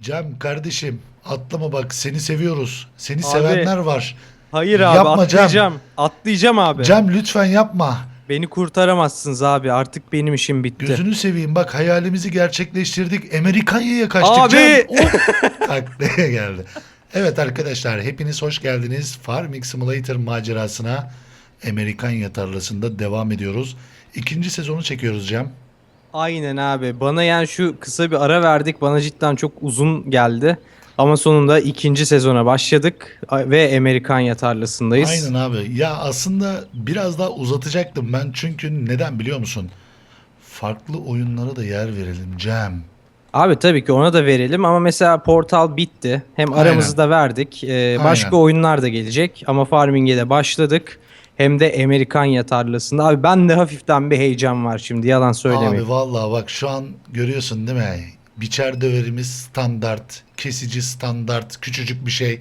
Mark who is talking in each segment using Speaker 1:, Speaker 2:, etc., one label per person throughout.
Speaker 1: Cem kardeşim atlama bak seni seviyoruz. Seni
Speaker 2: Abi,
Speaker 1: sevenler var.
Speaker 2: Hayır abi
Speaker 1: Yapma Cem.
Speaker 2: atlayacağım. Atlayacağım abi.
Speaker 1: Cem lütfen yapma.
Speaker 2: Beni kurtaramazsınız abi. Artık benim işim bitti.
Speaker 1: Gözünü seveyim bak hayalimizi gerçekleştirdik. Amerikanya'ya kaçtık
Speaker 2: Abi!
Speaker 1: Cem. Oh! Taklaya geldi. Evet arkadaşlar hepiniz hoş geldiniz. Farming Simulator macerasına Amerikanya tarlasında devam ediyoruz. İkinci sezonu çekiyoruz Cem.
Speaker 2: Aynen abi. Bana yani şu kısa bir ara verdik. Bana cidden çok uzun geldi. Ama sonunda ikinci sezona başladık ve Amerikanya tarlasındayız.
Speaker 1: Aynen abi. Ya aslında biraz daha uzatacaktım ben çünkü neden biliyor musun? Farklı oyunlara da yer verelim Cem.
Speaker 2: Abi tabii ki ona da verelim ama mesela Portal bitti. Hem
Speaker 1: Aynen.
Speaker 2: aramızı da verdik. Ee, başka
Speaker 1: Aynen.
Speaker 2: oyunlar da gelecek ama Farming'e de başladık. Hem de Amerikanya tarlasında. Abi ben de hafiften bir heyecan var şimdi yalan söylemeyeyim.
Speaker 1: Abi vallahi bak şu an görüyorsun değil mi? Biçer döverimiz standart, kesici standart, küçücük bir şey.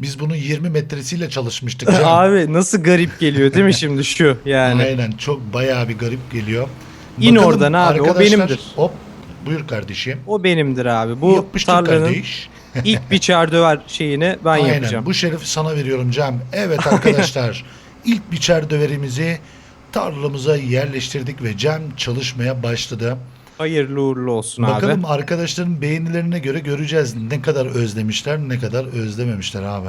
Speaker 1: Biz bunu 20 metresiyle çalışmıştık.
Speaker 2: Abi nasıl garip geliyor değil mi şimdi şu yani.
Speaker 1: Aynen çok bayağı bir garip geliyor.
Speaker 2: İn oradan abi, o benimdir.
Speaker 1: Hop buyur kardeşim.
Speaker 2: O benimdir abi. Bu
Speaker 1: Yapıştır
Speaker 2: tarlanın
Speaker 1: kardeş.
Speaker 2: ilk biçer döver şeyini ben
Speaker 1: Aynen
Speaker 2: yapacağım.
Speaker 1: bu şerefi sana veriyorum Cem. Evet arkadaşlar ilk biçer döverimizi tarlamıza yerleştirdik ve Cem çalışmaya başladı.
Speaker 2: Hayırlı uğurlu olsun abi.
Speaker 1: Bakalım arkadaşların beğenilerine göre göreceğiz ne kadar özlemişler ne kadar özlememişler abi.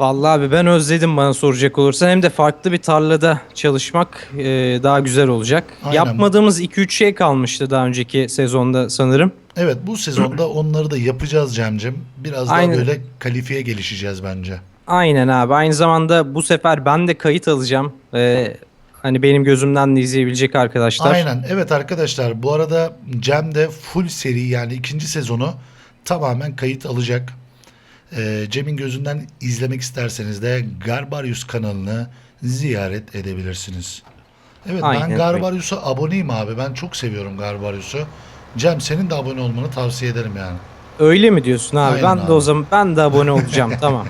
Speaker 2: Vallahi abi ben özledim bana soracak olursan. Hem de farklı bir tarlada çalışmak e, daha güzel olacak.
Speaker 1: Aynen.
Speaker 2: Yapmadığımız 2-3 şey kalmıştı daha önceki sezonda sanırım.
Speaker 1: Evet bu sezonda onları da yapacağız Cem'cim. Biraz daha
Speaker 2: Aynen.
Speaker 1: böyle kalifiye gelişeceğiz bence.
Speaker 2: Aynen abi. Aynı zamanda bu sefer ben de kayıt alacağım. E, hani benim gözümden de izleyebilecek arkadaşlar.
Speaker 1: Aynen evet arkadaşlar bu arada Cem de full seri yani ikinci sezonu tamamen kayıt alacak. Ee, Cem'in gözünden izlemek isterseniz de Garbarius kanalını ziyaret edebilirsiniz. Evet
Speaker 2: Aynen
Speaker 1: ben. Garbarius'a aboneyim abi ben çok seviyorum Garbarius'u. Cem senin de abone olmanı tavsiye ederim yani.
Speaker 2: Öyle mi diyorsun abi?
Speaker 1: Aynen
Speaker 2: ben de
Speaker 1: abi.
Speaker 2: o zaman ben de abone olacağım tamam.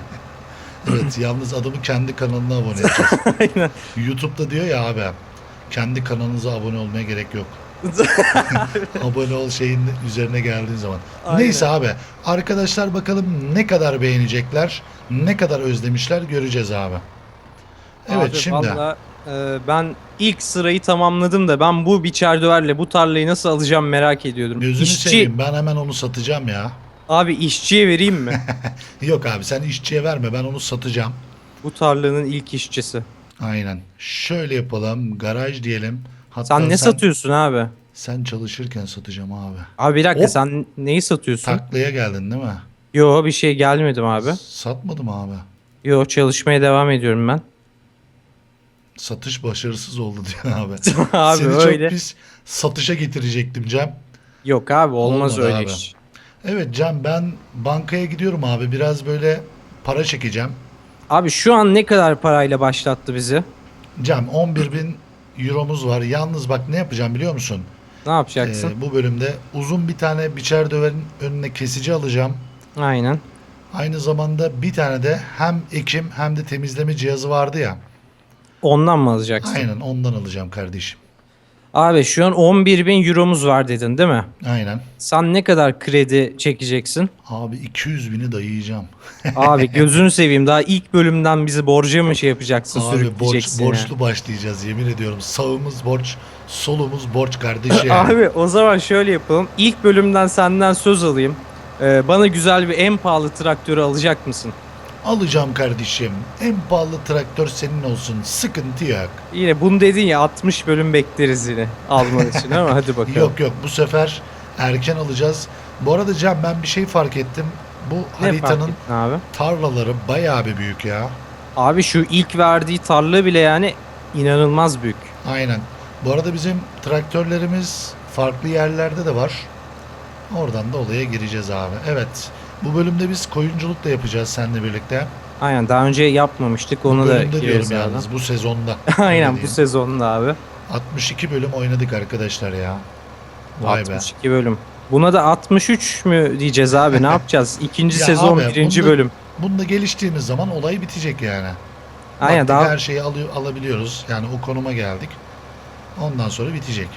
Speaker 1: Evet yalnız adamı kendi kanalına abone edeceğiz.
Speaker 2: Aynen.
Speaker 1: YouTube'da diyor ya abi kendi kanalınıza abone olmaya gerek yok. abone ol şeyin üzerine geldiğin zaman.
Speaker 2: Aynen.
Speaker 1: Neyse abi arkadaşlar bakalım ne kadar beğenecekler, ne kadar özlemişler göreceğiz abi. Evet
Speaker 2: Abi
Speaker 1: şimdi
Speaker 2: valla, e, ben ilk sırayı tamamladım da ben bu biçer döverle bu tarlayı nasıl alacağım merak ediyordum.
Speaker 1: gözünü
Speaker 2: İşçi,
Speaker 1: seveyim ben hemen onu satacağım ya.
Speaker 2: Abi işçiye vereyim mi?
Speaker 1: Yok abi sen işçiye verme ben onu satacağım.
Speaker 2: bu tarlanın ilk işçisi.
Speaker 1: Aynen. Şöyle yapalım garaj diyelim. Hatta
Speaker 2: Sen ne satıyorsun abi?
Speaker 1: Sen çalışırken satacağım abi.
Speaker 2: Abi bir dakika
Speaker 1: Hop.
Speaker 2: sen neyi satıyorsun?
Speaker 1: Taklaya geldin değil mi?
Speaker 2: Yo bir şey gelmedim abi.
Speaker 1: Satmadım abi.
Speaker 2: Yo çalışmaya devam ediyorum ben.
Speaker 1: Satış başarısız oldu diyor abi.
Speaker 2: abi
Speaker 1: Seni
Speaker 2: öyle.
Speaker 1: çok pis satışa getirecektim Cem.
Speaker 2: Yok abi olmaz
Speaker 1: Olmadı
Speaker 2: öyle
Speaker 1: abi.
Speaker 2: iş.
Speaker 1: Evet Cem ben bankaya gidiyorum abi. Biraz böyle para çekeceğim.
Speaker 2: Abi şu an ne kadar parayla başlattı bizi?
Speaker 1: Cem 11 bin euromuz var. Yalnız bak ne yapacağım biliyor musun?
Speaker 2: Ne yapacaksın?
Speaker 1: Ee, bu bölümde uzun bir tane biçer döverin önüne kesici alacağım.
Speaker 2: Aynen.
Speaker 1: Aynı zamanda bir tane de hem ekim hem de temizleme cihazı vardı ya.
Speaker 2: Ondan mı alacaksın?
Speaker 1: Aynen ondan alacağım kardeşim.
Speaker 2: Abi şu an 11 bin euromuz var dedin değil mi?
Speaker 1: Aynen.
Speaker 2: Sen ne kadar kredi çekeceksin?
Speaker 1: Abi 200 bini dayayacağım.
Speaker 2: Abi gözünü seveyim daha ilk bölümden bizi borca mı şey yapacaksın
Speaker 1: Abi borç,
Speaker 2: sürükleyeceksin ya?
Speaker 1: borçlu başlayacağız yemin ediyorum. Sağımız borç, solumuz borç kardeşim.
Speaker 2: Abi o zaman şöyle yapalım. İlk bölümden senden söz alayım. Ee, bana güzel bir en pahalı traktörü alacak mısın?
Speaker 1: Alacağım kardeşim. En pahalı traktör senin olsun. Sıkıntı yok.
Speaker 2: Yine bunu dedin ya 60 bölüm bekleriz yine alman için ama hadi bakalım.
Speaker 1: Yok yok bu sefer erken alacağız. Bu arada Cem ben bir şey fark ettim. Bu
Speaker 2: Ne fark
Speaker 1: haritanın
Speaker 2: ettin abi?
Speaker 1: tarlaları bayağı bir büyük ya.
Speaker 2: Abi şu ilk verdiği tarla bile yani inanılmaz büyük.
Speaker 1: Aynen. Bu arada bizim traktörlerimiz farklı yerlerde de var. Oradan da olaya gireceğiz abi. Evet. Bu bölümde biz koyunculuk da yapacağız seninle birlikte.
Speaker 2: Aynen daha önce yapmamıştık
Speaker 1: Bu
Speaker 2: onu da
Speaker 1: bölümde diyorum
Speaker 2: gireriz
Speaker 1: yalnız bu sezonda.
Speaker 2: Aynen bu
Speaker 1: diyeyim.
Speaker 2: sezonda abi.
Speaker 1: 62 bölüm oynadık arkadaşlar ya. Vay be.
Speaker 2: 62 bölüm. Buna da 63 mü diyeceğiz abi ne yapacağız? İkinci
Speaker 1: Ya
Speaker 2: sezon
Speaker 1: abi,
Speaker 2: birinci
Speaker 1: bunda-
Speaker 2: bölüm.
Speaker 1: Bunda geliştiğimiz zaman olay bitecek yani.
Speaker 2: Aynen
Speaker 1: Baktık
Speaker 2: daha
Speaker 1: her şeyi alıyor, alabiliyoruz. Yani o konuma geldik. Ondan sonra bitecek.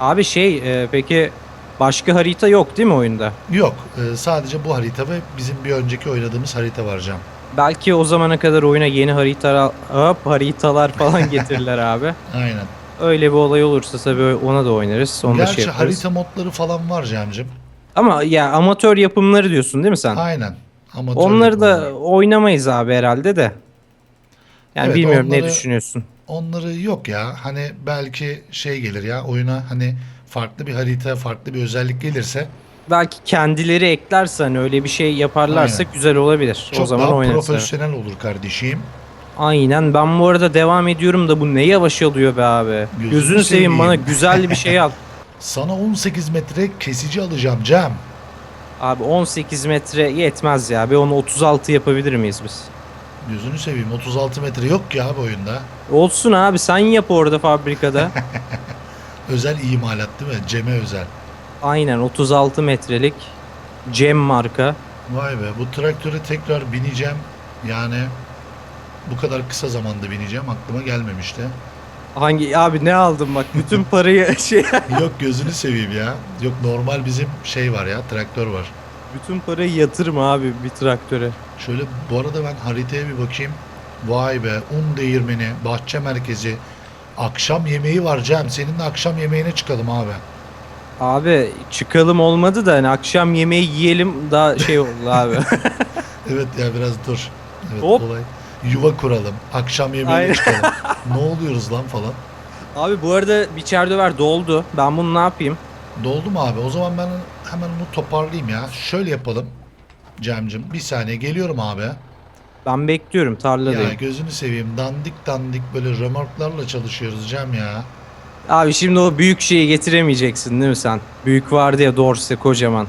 Speaker 2: Abi şey e, peki Başka harita yok değil mi oyunda?
Speaker 1: Yok. e, sadece bu harita ve bizim bir önceki oynadığımız harita var Cem.
Speaker 2: Belki o zamana kadar oyuna yeni haritalar, hop, haritalar falan getirirler abi.
Speaker 1: Aynen.
Speaker 2: Öyle bir olay olursa tabii ona da oynarız. Onu da
Speaker 1: Gerçi
Speaker 2: şey yaparız.
Speaker 1: harita modları falan var Cem'cim.
Speaker 2: Ama ya amatör yapımları diyorsun değil mi sen?
Speaker 1: Aynen. Amatör
Speaker 2: Onları da
Speaker 1: yapımlar.
Speaker 2: oynamayız abi herhalde de. Yani
Speaker 1: Evet,
Speaker 2: bilmiyorum ne
Speaker 1: onları-
Speaker 2: düşünüyorsun.
Speaker 1: Onları yok ya. Hani belki şey gelir ya oyuna hani farklı bir harita, farklı bir özellik gelirse
Speaker 2: Belki kendileri eklerse hani öyle bir şey yaparlarsa
Speaker 1: Aynen.
Speaker 2: güzel olabilir.
Speaker 1: çok
Speaker 2: o zaman
Speaker 1: daha profesyonel olur kardeşim.
Speaker 2: Aynen ben bu arada devam ediyorum da bu ne yavaş alıyor be abi.
Speaker 1: Gözünü
Speaker 2: Gözünü seveyim
Speaker 1: seveyim.
Speaker 2: bana güzel bir şey al.
Speaker 1: Sana 18 metre kesici alacağım Cem.
Speaker 2: Abi 18 metre yetmez ya. Bir onu 36 yapabilir miyiz biz?
Speaker 1: Gözünü seveyim 36 metre yok ki abi oyunda.
Speaker 2: Olsun abi sen yap orada fabrikada.
Speaker 1: Özel imalat değil mi? Cem'e özel.
Speaker 2: Aynen 36 metrelik Cem marka.
Speaker 1: Vay be bu traktöre tekrar bineceğim. Yani bu kadar kısa zamanda bineceğim aklıma gelmemişti.
Speaker 2: Hangi abi ne aldım bak bütün parayı şey
Speaker 1: Yok gözünü seveyim ya. Yok normal bizim şey var ya traktör var.
Speaker 2: bütün parayı yatırma abi bir traktöre.
Speaker 1: Şöyle bu arada ben haritaya bir bakayım. Vay be un değirmeni, bahçe merkezi. Akşam yemeği var Cem. Seninle akşam yemeğine çıkalım abi.
Speaker 2: Abi çıkalım olmadı da hani akşam yemeği yiyelim daha şey oldu abi.
Speaker 1: Evet ya biraz dur. Evet
Speaker 2: Hop.
Speaker 1: olay. Yuva kuralım. Akşam yemeğine
Speaker 2: Aynen.
Speaker 1: çıkalım. ne oluyoruz lan falan.
Speaker 2: abi bu arada biçer döver doldu. Ben bunu ne yapayım?
Speaker 1: Doldu mu abi? O zaman ben hemen onu toparlayayım ya. Şöyle yapalım. Cem'cim bir saniye geliyorum abi.
Speaker 2: Ben bekliyorum
Speaker 1: Ya
Speaker 2: tarladayım.
Speaker 1: gözünü seveyim. Dandik dandik böyle römorklarla çalışıyoruz Cem ya.
Speaker 2: Abi şimdi o büyük şeyi getiremeyeceksin değil mi sen? Büyük vardı ya Dorse kocaman.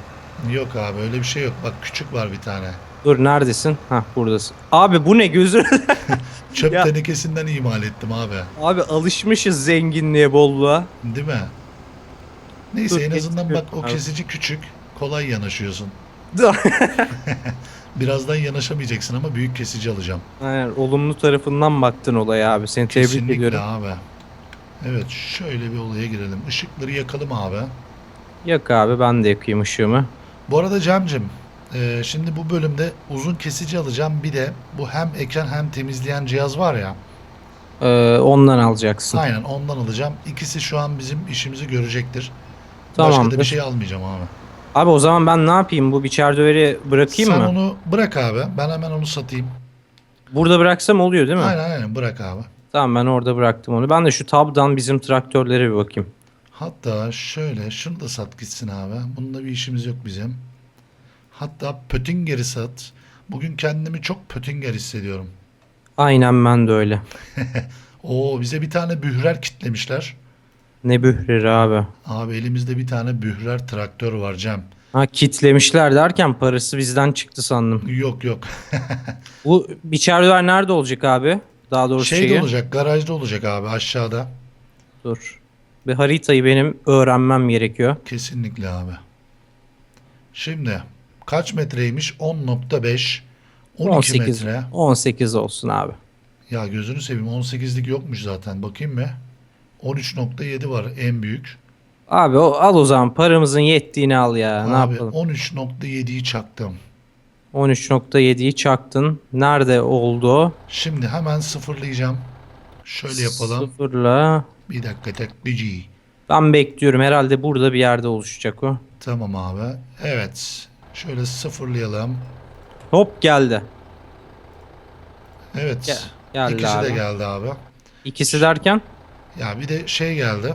Speaker 1: Yok abi öyle bir şey yok. Bak küçük var bir tane.
Speaker 2: Dur neredesin? Hah buradasın. Abi bu ne gözü?
Speaker 1: Çöp
Speaker 2: Ya.
Speaker 1: tenekesinden imal ettim abi.
Speaker 2: abi alışmışız zenginliğe bolluğa.
Speaker 1: Değil mi? Neyse
Speaker 2: Dur,
Speaker 1: en azından bak
Speaker 2: getiriyorum
Speaker 1: o
Speaker 2: abi.
Speaker 1: kesici küçük. Kolay yanaşıyorsun. Birazdan yanaşamayacaksın ama büyük kesici alacağım.
Speaker 2: Aynen olumlu tarafından baktın olaya abi. Seni tebrik
Speaker 1: Kesinlikle
Speaker 2: ediyorum.
Speaker 1: abi. Evet şöyle bir olaya girelim. Işıkları yakalım abi.
Speaker 2: Yak abi ben de yakayım ışığımı.
Speaker 1: Bu arada Cem'cim e, şimdi bu bölümde uzun kesici alacağım. Bir de bu hem eken hem temizleyen cihaz var ya.
Speaker 2: Ee, ondan alacaksın.
Speaker 1: Aynen ondan alacağım. İkisi şu an bizim işimizi görecektir. Başka da
Speaker 2: Tamamdır.
Speaker 1: bir şey almayacağım abi.
Speaker 2: Abi o zaman ben ne yapayım? Bu biçer döveri bırakayım
Speaker 1: Sen
Speaker 2: mı?
Speaker 1: onu bırak abi. Ben hemen onu satayım.
Speaker 2: Burada bıraksam oluyor değil mi?
Speaker 1: Aynen aynen bırak abi.
Speaker 2: Tamam ben orada bıraktım onu. Ben de şu tabdan bizim traktörlere bir bakayım.
Speaker 1: Hatta şöyle şunu da sat gitsin abi. Bununla bir işimiz yok bizim. Hatta Pöttinger'i sat. Bugün kendimi çok Pöttinger hissediyorum.
Speaker 2: Aynen ben de öyle.
Speaker 1: Oo bize bir tane bührer kitlemişler.
Speaker 2: Ne bühreri abi.
Speaker 1: Abi elimizde bir tane bührer traktör var Cem.
Speaker 2: Ha kitlemişler derken parası bizden çıktı sandım.
Speaker 1: Yok yok.
Speaker 2: Bu biçer döver nerede olacak abi? Daha doğrusu
Speaker 1: Şeyde
Speaker 2: şeyi.
Speaker 1: olacak garajda olacak abi aşağıda.
Speaker 2: Dur. Bir haritayı benim öğrenmem gerekiyor.
Speaker 1: Kesinlikle abi. Şimdi kaç metreymiş? 10.5 12
Speaker 2: 18.
Speaker 1: metre.
Speaker 2: 18 olsun abi.
Speaker 1: Ya gözünü seveyim 18'lik yokmuş zaten. Bakayım mı? 13.7 var en büyük.
Speaker 2: Abi o, al o zaman paramızın yettiğini al ya. ne
Speaker 1: Abi
Speaker 2: yapalım?
Speaker 1: 13.7'yi çaktım.
Speaker 2: 13.7'yi çaktın. Nerede oldu?
Speaker 1: Şimdi hemen sıfırlayacağım. Şöyle yapalım.
Speaker 2: Sıfırla.
Speaker 1: Bir dakika teklici.
Speaker 2: Ben bekliyorum. Herhalde burada bir yerde oluşacak o.
Speaker 1: Tamam abi. Evet. Şöyle sıfırlayalım.
Speaker 2: Hop geldi.
Speaker 1: Evet.
Speaker 2: Gel- geldi
Speaker 1: İkisi
Speaker 2: abi.
Speaker 1: de geldi abi.
Speaker 2: İkisi derken?
Speaker 1: Ya bir de şey geldi.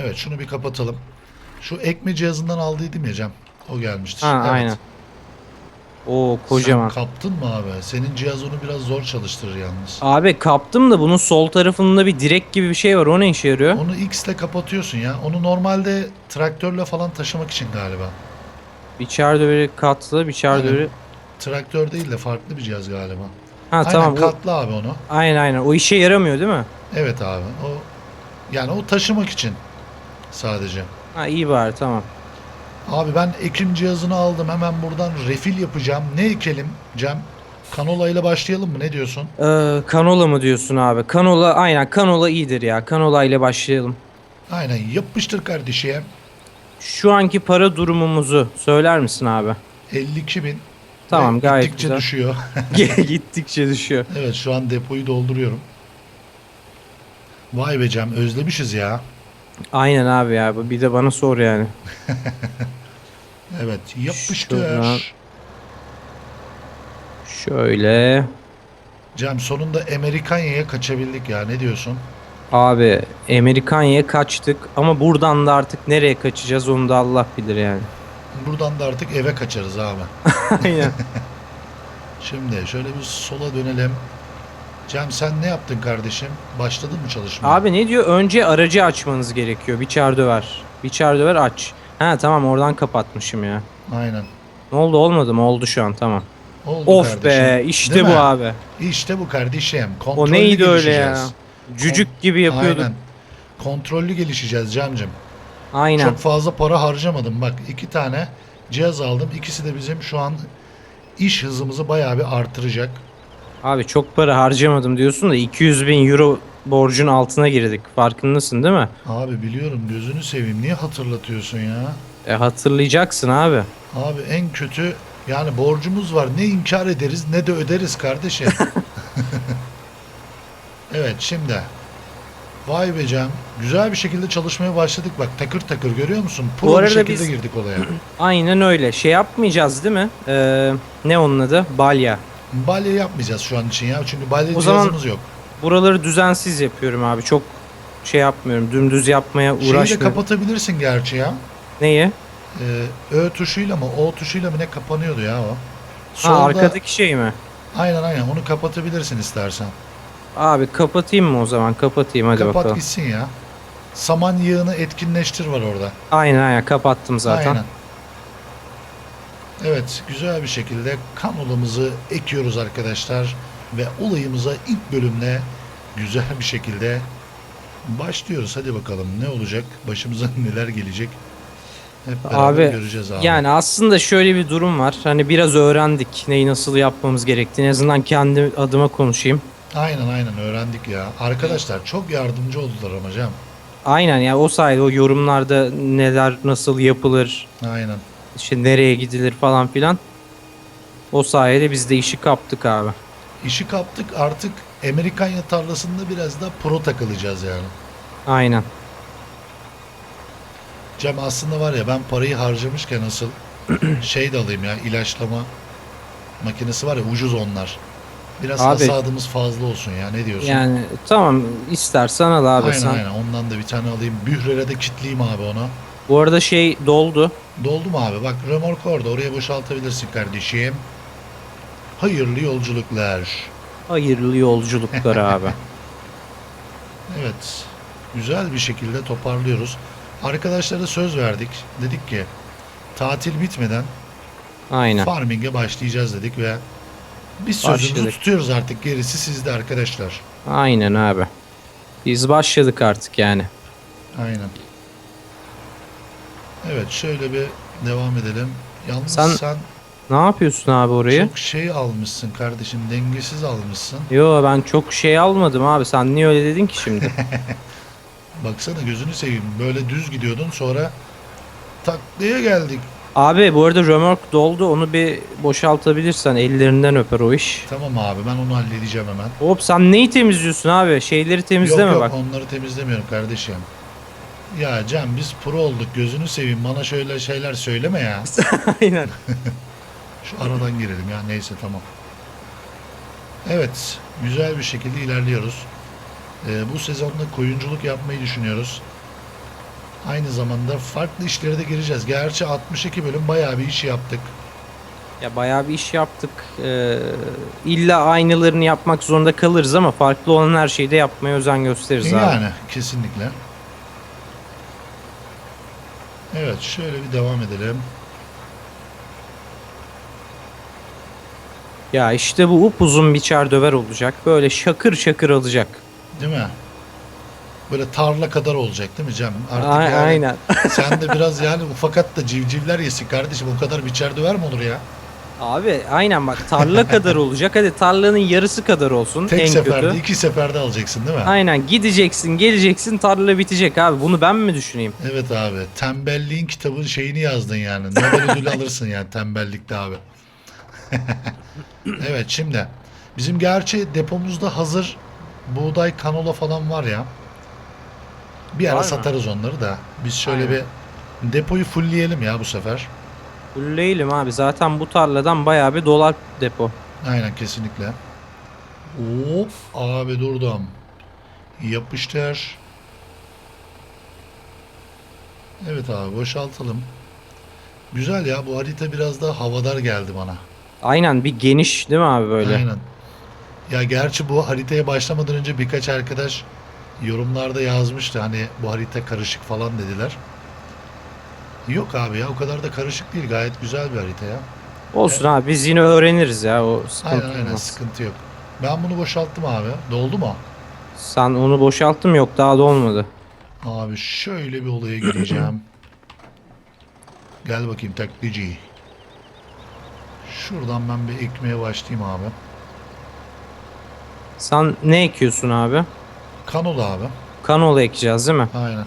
Speaker 1: Evet şunu bir kapatalım. Şu ekme cihazından aldıydım ya Cem. O gelmiştir.
Speaker 2: Ha
Speaker 1: Evet.
Speaker 2: aynen. Oo kocaman.
Speaker 1: Sen kaptın mı abi? Senin cihaz onu biraz zor çalıştırır yalnız.
Speaker 2: Abi kaptım da bunun sol tarafında bir direk gibi bir şey var. O ne işe yarıyor?
Speaker 1: Onu X ile kapatıyorsun ya. Onu normalde traktörle falan taşımak için galiba.
Speaker 2: Biçer döveri katlı, biçer döveri.
Speaker 1: Traktör değil de farklı bir cihaz galiba.
Speaker 2: Ha
Speaker 1: Aynen
Speaker 2: tamam. O,
Speaker 1: katlı abi onu.
Speaker 2: aynen aynen. O işe yaramıyor değil mi?
Speaker 1: Evet abi. O yani o taşımak için sadece.
Speaker 2: Ha iyi bari tamam.
Speaker 1: Abi ben ekim cihazını aldım. Hemen buradan refil yapacağım. Ne ekelim Cem? Kanola ile başlayalım mı? Ne diyorsun?
Speaker 2: Ee, kanola mı diyorsun abi? Kanola aynen kanola iyidir ya. Kanola ile başlayalım.
Speaker 1: Aynen yapıştır kardeşim.
Speaker 2: Şu anki para durumumuzu söyler misin abi?
Speaker 1: 52 bin.
Speaker 2: Tamam,
Speaker 1: Ve
Speaker 2: gayet
Speaker 1: gittikçe
Speaker 2: güzel.
Speaker 1: düşüyor.
Speaker 2: Gittikçe düşüyor.
Speaker 1: evet şu an depoyu dolduruyorum. Vay be Cem özlemişiz ya.
Speaker 2: Aynen abi ya. Bir de bana sor yani.
Speaker 1: Evet yapıştır.
Speaker 2: Şuradan. Şöyle.
Speaker 1: Cem sonunda Amerikanya'ya kaçabildik ya ne diyorsun?
Speaker 2: Abi Amerikanya'ya kaçtık ama buradan da artık nereye kaçacağız onu da Allah bilir yani.
Speaker 1: Buradan da artık eve kaçarız abi.
Speaker 2: Aynen.
Speaker 1: Şimdi şöyle bir sola dönelim. Cem sen ne yaptın kardeşim? Başladın mı çalışmaya?
Speaker 2: Abi ne diyor? Önce aracı açmanız gerekiyor. Biçer döver. Biçer döver aç. Ha tamam oradan kapatmışım ya.
Speaker 1: Aynen.
Speaker 2: Ne oldu olmadı mı? Oldu şu an tamam.
Speaker 1: Oldu
Speaker 2: Of
Speaker 1: kardeşim.
Speaker 2: be işte
Speaker 1: Değil
Speaker 2: bu
Speaker 1: mi?
Speaker 2: abi.
Speaker 1: İşte bu kardeşim.
Speaker 2: O
Speaker 1: Kontrollü
Speaker 2: neydi öyle ya? Cücük gibi yapıyorduk.
Speaker 1: Aynen. Kontrollü gelişeceğiz Cem'cim.
Speaker 2: Aynen.
Speaker 1: Çok fazla para harcamadım. Bak iki tane cihaz aldım. İkisi de bizim şu an iş hızımızı bayağı bir artıracak.
Speaker 2: Abi çok para harcamadım diyorsun da 200 bin euro borcun altına girdik. Farkındasın değil mi?
Speaker 1: Abi biliyorum gözünü seveyim. Niye hatırlatıyorsun ya?
Speaker 2: E hatırlayacaksın abi.
Speaker 1: Abi en kötü yani borcumuz var. Ne inkar ederiz ne de öderiz kardeşim. evet şimdi. Vay be Cem. Güzel bir şekilde çalışmaya başladık bak takır takır görüyor musun? Pro
Speaker 2: Bu
Speaker 1: bir
Speaker 2: arada
Speaker 1: şekilde
Speaker 2: biz-
Speaker 1: girdik olaya.
Speaker 2: Aynen öyle. Şey yapmayacağız değil mi? Ee, ne onun adı? Balya.
Speaker 1: Balya yapmayacağız şu an için ya. Çünkü balya
Speaker 2: O zaman-
Speaker 1: cihazımız yok.
Speaker 2: Buraları düzensiz yapıyorum abi. Çok şey yapmıyorum. Dümdüz yapmaya
Speaker 1: Şeyi de
Speaker 2: uğraşmıyorum.
Speaker 1: kapatabilirsin gerçi ya.
Speaker 2: Neyi?
Speaker 1: Ee, Ö tuşuyla mı O tuşuyla mı ne kapanıyordu ya o.
Speaker 2: Ha
Speaker 1: Solda,
Speaker 2: arkadaki şey mi?
Speaker 1: Aynen aynen onu kapatabilirsin istersen.
Speaker 2: Abi kapatayım mı o zaman? Kapatayım hadi
Speaker 1: Kapat
Speaker 2: bakalım.
Speaker 1: gitsin ya. Saman yığını etkinleştir var orada.
Speaker 2: Aynen aynen kapattım zaten.
Speaker 1: Aynen. Evet güzel bir şekilde kanalımızı ekiyoruz arkadaşlar. Ve olayımıza ilk bölümle güzel bir şekilde başlıyoruz. Hadi bakalım ne olacak? Başımıza neler gelecek? Hep beraber
Speaker 2: Abi,
Speaker 1: göreceğiz abi.
Speaker 2: Yani aslında şöyle bir durum var. Hani biraz öğrendik neyi nasıl yapmamız gerektiğini. En azından kendi adıma konuşayım.
Speaker 1: Aynen aynen öğrendik ya. Arkadaşlar çok yardımcı oldular ama Cem.
Speaker 2: Aynen ya o sayede o yorumlarda neler nasıl yapılır,
Speaker 1: Aynen.
Speaker 2: işte nereye gidilir falan filan. O sayede biz de işi kaptık abi.
Speaker 1: İşi kaptık artık Amerikanya tarlasında biraz da pro takılacağız yani.
Speaker 2: Aynen.
Speaker 1: Cem aslında var ya ben parayı harcamışken asıl şey de alayım ya ilaçlama makinesi var ya ucuz onlar. Biraz
Speaker 2: Abi-
Speaker 1: hasadımız fazla olsun ya ne diyorsun?
Speaker 2: Yani tamam istersen al abi
Speaker 1: aynen
Speaker 2: sen.
Speaker 1: aynen ondan da bir tane alayım. Bührere de kitleyeyim abi onu.
Speaker 2: Bu arada şey doldu.
Speaker 1: Doldu mu abi? Bak römork orada oraya boşaltabilirsin kardeşim. Hayırlı yolculuklar.
Speaker 2: Hayırlı yolculuklar abi.
Speaker 1: Evet. Güzel bir şekilde toparlıyoruz. Arkadaşlara söz verdik. Dedik ki tatil bitmeden
Speaker 2: Aynen.
Speaker 1: farming'e başlayacağız dedik ve biz sözümüzü
Speaker 2: Başladık.
Speaker 1: tutuyoruz artık. Gerisi sizde arkadaşlar.
Speaker 2: Aynen abi. Biz başladık artık yani.
Speaker 1: Aynen. Evet şöyle bir devam edelim. Yalnız
Speaker 2: Sen
Speaker 1: sen,
Speaker 2: Ne yapıyorsun abi orayı?
Speaker 1: çok şey almışsın kardeşim. Dengesiz almışsın.
Speaker 2: Yo ben çok şey almadım abi. Sen niye öyle dedin ki şimdi?
Speaker 1: Baksana gözünü seveyim. Böyle düz gidiyordun sonra taklaya geldik.
Speaker 2: Abi bu arada römork doldu. Onu bir boşaltabilirsen ellerinden öper o iş.
Speaker 1: Tamam abi ben onu halledeceğim hemen.
Speaker 2: Hop sen neyi temizliyorsun abi? Şeyleri temizleme
Speaker 1: yok yok
Speaker 2: bak.
Speaker 1: onları temizlemiyorum kardeşim. Ya Cem biz pro olduk gözünü seveyim bana şöyle şeyler söyleme ya.
Speaker 2: Aynen.
Speaker 1: Şu aradan girelim ya neyse tamam. Evet güzel bir şekilde ilerliyoruz. Ee, bu sezonda koyunculuk yapmayı düşünüyoruz. Aynı zamanda farklı işlere de gireceğiz. Gerçi 62 bölüm bayağı bir iş yaptık.
Speaker 2: Ya bayağı bir iş yaptık. Ee, illa aynılarını yapmak zorunda kalırız ama farklı olan her şeyi de yapmaya özen gösteririz abi.
Speaker 1: Yani kesinlikle. Evet şöyle bir devam edelim.
Speaker 2: Ya işte bu upuzun biçer döver olacak. Böyle şakır şakır alacak.
Speaker 1: Değil mi? Böyle tarla kadar olacak değil mi Cem? Artık
Speaker 2: A-
Speaker 1: yani
Speaker 2: Aynen.
Speaker 1: sen de biraz yani ufakat da civcivler yesin kardeşim. O kadar biçer döver mi olur ya?
Speaker 2: Abi aynen bak tarla kadar olacak. Hadi tarlanın yarısı kadar olsun
Speaker 1: Tek
Speaker 2: en
Speaker 1: seferde,
Speaker 2: kötü.
Speaker 1: iki seferde alacaksın değil mi?
Speaker 2: Aynen gideceksin geleceksin tarla bitecek abi. Bunu ben mi düşüneyim?
Speaker 1: Evet abi. Tembelliğin kitabın şeyini yazdın yani. Nobel ödülü alırsın yani tembellikte abi. evet şimdi. Bizim gerçi depomuzda hazır buğday kanola falan var ya. Bir ara
Speaker 2: Var mı?
Speaker 1: satarız onları da. Biz şöyle
Speaker 2: Aynen.
Speaker 1: bir depoyu fullleyelim ya bu sefer.
Speaker 2: Fullleyelim abi. Zaten bu tarladan bayağı bir dolar depo.
Speaker 1: Aynen kesinlikle. Hop abi durdum. Yapıştır. Evet abi boşaltalım. Güzel ya bu harita biraz daha havadar geldi bana.
Speaker 2: Aynen bir geniş değil mi abi böyle?
Speaker 1: Aynen. Ya gerçi bu haritaya başlamadan önce birkaç arkadaş yorumlarda yazmıştı hani bu harita karışık falan dediler. Yok abi ya o kadar da karışık değil gayet güzel bir harita ya.
Speaker 2: Olsun abi biz yine öğreniriz ya o sıkıntı
Speaker 1: Aynen aynen
Speaker 2: olmaz.
Speaker 1: sıkıntı yok. Ben bunu boşalttım abi. Doldu mu?
Speaker 2: Sen onu boşalttım yok daha da olmadı.
Speaker 1: Abi şöyle bir olaya gireceğim. Gel bakayım taklici. Şuradan ben bir ekmeye başlayayım abi.
Speaker 2: Sen ne ekiyorsun abi?
Speaker 1: Kanola abi.
Speaker 2: Kanola ekeceğiz değil mi?
Speaker 1: Aynen.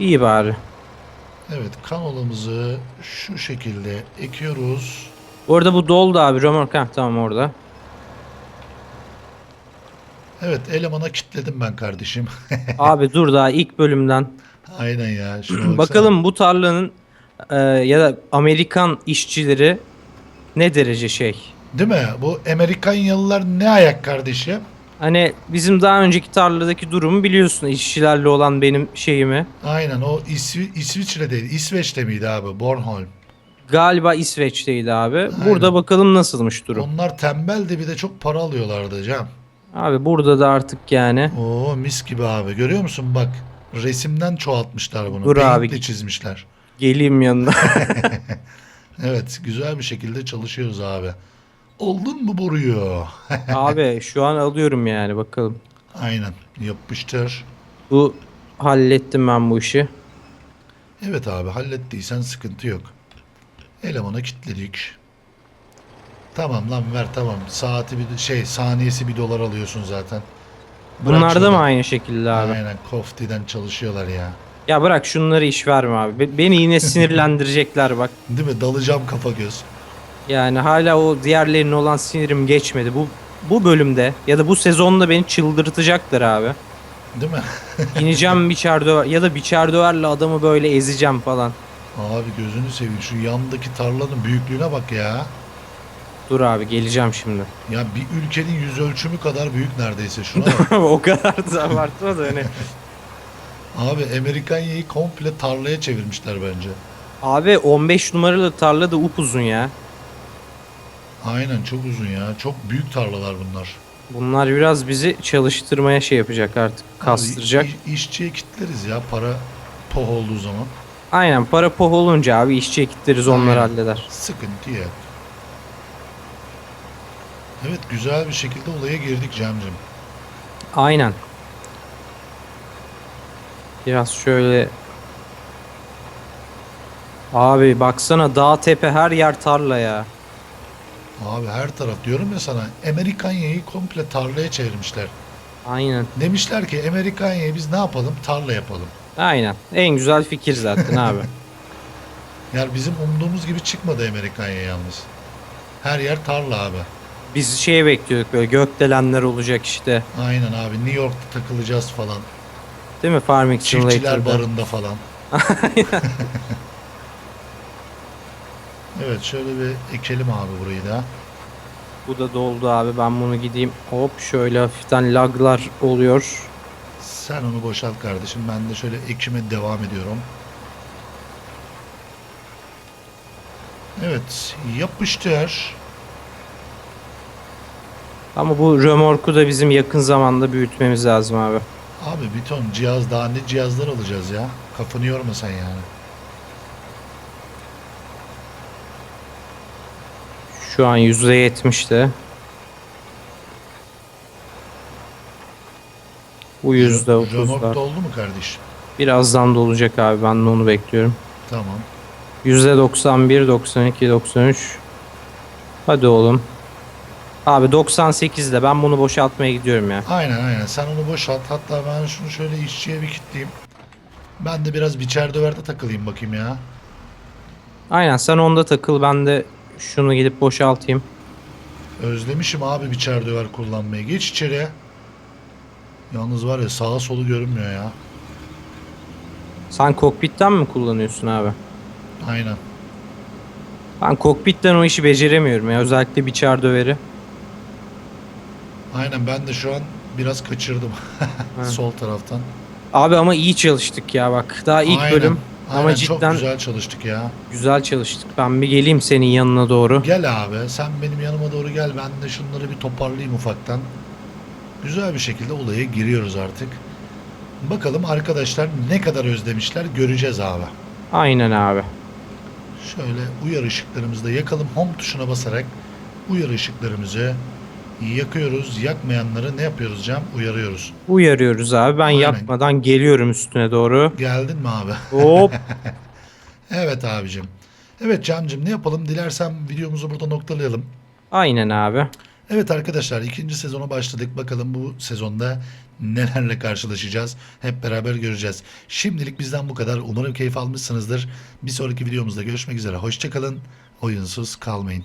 Speaker 2: İyi bari.
Speaker 1: Evet kanolamızı şu şekilde ekiyoruz.
Speaker 2: Bu arada bu doldu abi römork heh, tamam orada.
Speaker 1: Evet elemana kitledim ben kardeşim.
Speaker 2: Abi dur daha ilk bölümden.
Speaker 1: Aynen ya. Şuna.
Speaker 2: Bakalım bu tarlanın e, ya da Amerikan işçileri ne derece şey.
Speaker 1: Değil mi? Bu Amerikanyalılar ne ayak kardeşim?
Speaker 2: Hani bizim daha önceki tarladaki durumu biliyorsun işçilerle olan benim şeyimi.
Speaker 1: Aynen o İsvi İsviçre'deydi. İsveç'te miydi abi? Bornholm.
Speaker 2: Galiba İsveç'teydi abi. Burada bakalım nasılmış durum.
Speaker 1: Onlar tembeldi bir de çok para alıyorlardı Cem.
Speaker 2: Abi burada da artık yani
Speaker 1: Oo mis gibi abi. Görüyor musun bak. Resimden çoğaltmışlar bunu.
Speaker 2: Dur abi.
Speaker 1: Paint'le çizmişler.
Speaker 2: geleyim yanına.
Speaker 1: Evet güzel bir şekilde çalışıyoruz abi. Oldun mu boruyu?
Speaker 2: abi şu an alıyorum yani bakalım.
Speaker 1: Aynen yapıştır.
Speaker 2: Bu hallettim ben bu işi.
Speaker 1: Evet abi hallettiysen sıkıntı yok. Elemana kilitledik. Tamam lan ver tamam. Saati bir şey saniyesi bir dolar alıyorsun zaten. Bırak
Speaker 2: Bunlar da
Speaker 1: şunu.
Speaker 2: mı aynı şekilde abi?
Speaker 1: Aynen koftiden çalışıyorlar ya.
Speaker 2: Ya bırak şunları iş verme abi. Be- Beni yine sinirlendirecekler bak.
Speaker 1: Değil mi? Dalacağım kafa göz.
Speaker 2: Yani hala o diğerlerine olan sinirim geçmedi. Bu bu bölümde ya da bu sezonda beni çıldırtacaklar abi.
Speaker 1: Değil mi?
Speaker 2: İneceğim biçer döver ya da biçer döverle adamı böyle ezeceğim falan.
Speaker 1: Abi gözünü seveyim şu yandaki tarlanın büyüklüğüne bak ya.
Speaker 2: Dur abi geleceğim şimdi.
Speaker 1: Ya bir ülkenin yüz ölçümü kadar büyük neredeyse şuna bak.
Speaker 2: o kadar da abartma da hani.
Speaker 1: Abi Amerikanya'yı komple tarlaya çevirmişler bence.
Speaker 2: Abi 15 numaralı tarla da upuzun ya.
Speaker 1: Aynen çok uzun ya. Çok büyük tarlalar bunlar.
Speaker 2: Bunlar biraz bizi çalıştırmaya şey yapacak artık. Kastıracak.
Speaker 1: İş- işçiye kitleriz ya para poh olduğu zaman.
Speaker 2: Aynen para poh olunca abi işçiye kitleriz onlar
Speaker 1: Aynen.
Speaker 2: halleder.
Speaker 1: Sıkıntı yok. Evet güzel bir şekilde olaya girdik Cem'cim.
Speaker 2: Aynen. Biraz şöyle Abi baksana dağ tepe her yer tarla ya.
Speaker 1: Abi her taraf diyorum ya sana Amerikanya'yı komple tarlaya çevirmişler.
Speaker 2: Aynen.
Speaker 1: Demişler ki Amerikanya'yı biz ne yapalım? Tarla yapalım.
Speaker 2: Aynen. En güzel fikir zaten abi.
Speaker 1: Yani bizim umduğumuz gibi çıkmadı Amerikanya yalnız. Her yer tarla abi.
Speaker 2: Biz şeye bekliyorduk böyle gökdelenler olacak işte.
Speaker 1: Aynen abi New York'ta takılacağız falan.
Speaker 2: Değil mi Farming
Speaker 1: Çiftçiler
Speaker 2: Simulator'da?
Speaker 1: barında falan. evet şöyle bir ekelim abi burayı da.
Speaker 2: Bu da doldu abi. Ben bunu gideyim. Hop şöyle hafiften laglar oluyor.
Speaker 1: Sen onu boşalt kardeşim. Ben de şöyle ekime devam ediyorum. Evet yapıştır.
Speaker 2: Ama bu römorku da bizim yakın zamanda büyütmemiz lazım abi.
Speaker 1: Abi bir ton cihaz daha ne cihazlar alacağız ya. Kafanı yorma sen yani.
Speaker 2: Şu an %70'te. Bu
Speaker 1: Römork
Speaker 2: %30'da.
Speaker 1: doldu mu kardeş?
Speaker 2: Birazdan dolacak abi. Ben de onu bekliyorum.
Speaker 1: Tamam.
Speaker 2: %91, 92, 93. Hadi oğlum. Abi 98'de ben bunu boşaltmaya gidiyorum ya.
Speaker 1: Aynen aynen. Sen onu boşalt. Hatta ben şunu şöyle işçiye bir kilitleyeyim. Ben de biraz biçer döverde takılayım bakayım ya.
Speaker 2: Aynen sen onda takıl ben de şunu gidip boşaltayım.
Speaker 1: Özlemişim abi biçer döver kullanmayı. Geç içeriye. Yalnız var ya sağa solu görünmüyor ya.
Speaker 2: Sen kokpitten mi kullanıyorsun abi?
Speaker 1: Aynen.
Speaker 2: Ben kokpitten o işi beceremiyorum ya özellikle biçer döveri.
Speaker 1: Aynen ben de şu an biraz kaçırdım. Sol taraftan.
Speaker 2: Abi ama iyi çalıştık ya bak. Daha ilk
Speaker 1: Aynen.
Speaker 2: bölüm
Speaker 1: Aynen,
Speaker 2: ama
Speaker 1: çok
Speaker 2: cidden
Speaker 1: güzel çalıştık ya.
Speaker 2: güzel çalıştık. Ben bir geleyim senin yanına doğru.
Speaker 1: Gel abi sen benim yanıma doğru gel. Ben de şunları bir toparlayayım ufaktan. Güzel bir şekilde olaya giriyoruz artık. Bakalım arkadaşlar ne kadar özlemişler göreceğiz abi.
Speaker 2: Aynen abi.
Speaker 1: Şöyle uyarı ışıklarımızı da yakalım. Home tuşuna basarak uyarı ışıklarımızı yakıyoruz. Yakmayanları ne yapıyoruz Cem? Uyarıyoruz.
Speaker 2: Uyarıyoruz abi. Ben
Speaker 1: Aynen.
Speaker 2: yapmadan geliyorum üstüne doğru.
Speaker 1: Geldin mi abi?
Speaker 2: Hop.
Speaker 1: evet abicim. Evet Cem'cim ne yapalım? Dilersen videomuzu burada noktalayalım.
Speaker 2: Aynen abi.
Speaker 1: Evet arkadaşlar ikinci sezona başladık. Bakalım bu sezonda nelerle karşılaşacağız. Hep beraber göreceğiz. Şimdilik bizden bu kadar. Umarım keyif almışsınızdır. Bir sonraki videomuzda görüşmek üzere. Hoşçakalın. Oyunsuz kalmayın.